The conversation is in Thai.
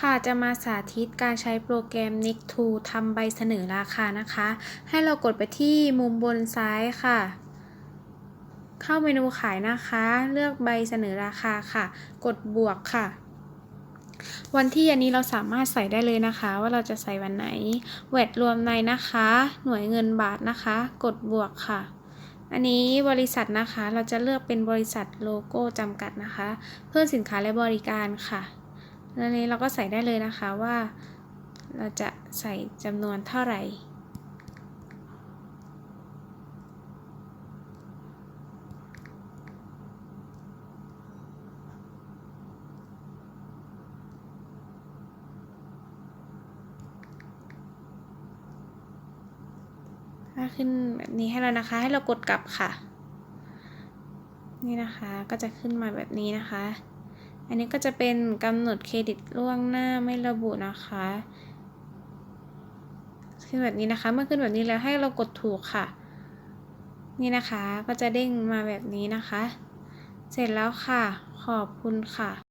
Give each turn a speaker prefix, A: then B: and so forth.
A: ค่ะจะมาสาธิตการใช้โปรแกรม n i c to ทำใบเสนอราคานะคะ ให้เรากดไปที่มุมบนซ้ายค่ะ เข้าเมนูขายนะคะ เลือกใบเสนอราคาค่ะ กดบวกค่ะ วันที่อันนี้เราสามารถใส่ได้เลยนะคะ ว่าเราจะใส่วันไหนเวทรวมในนะคะ หน่วยเงินบาทนะคะ กดบวกค่ะอันนี้บริษัทนะคะเราจะเลือกเป็นบริษัทโลโก้จำกัดนะคะ เพื่อสินค้าและบริการค่ะ แล้วนี้เราก็ใส่ได้เลยนะคะว่า เราจะใส่จำนวนเท่าไหร่ถ้าขึ้นแบบนี้ให้เรานะคะ ให้เรากดกลับค่ะ นี่นะคะ ก็จะขึ้นมาแบบนี้นะคะ อันนี้ก็จะเป็นกำหนดเครดิตล่วงหน้าไม่ระบุนะคะขึ้นแบบนี้นะคะ เมื่อขึ้นแบบนี้แล้วให้เรากดถูกค่ะ นี่นะคะก็จะเด้งมาแบบนี้นะคะ เสร็จแล้วค่ะ ขอบคุณค่ะ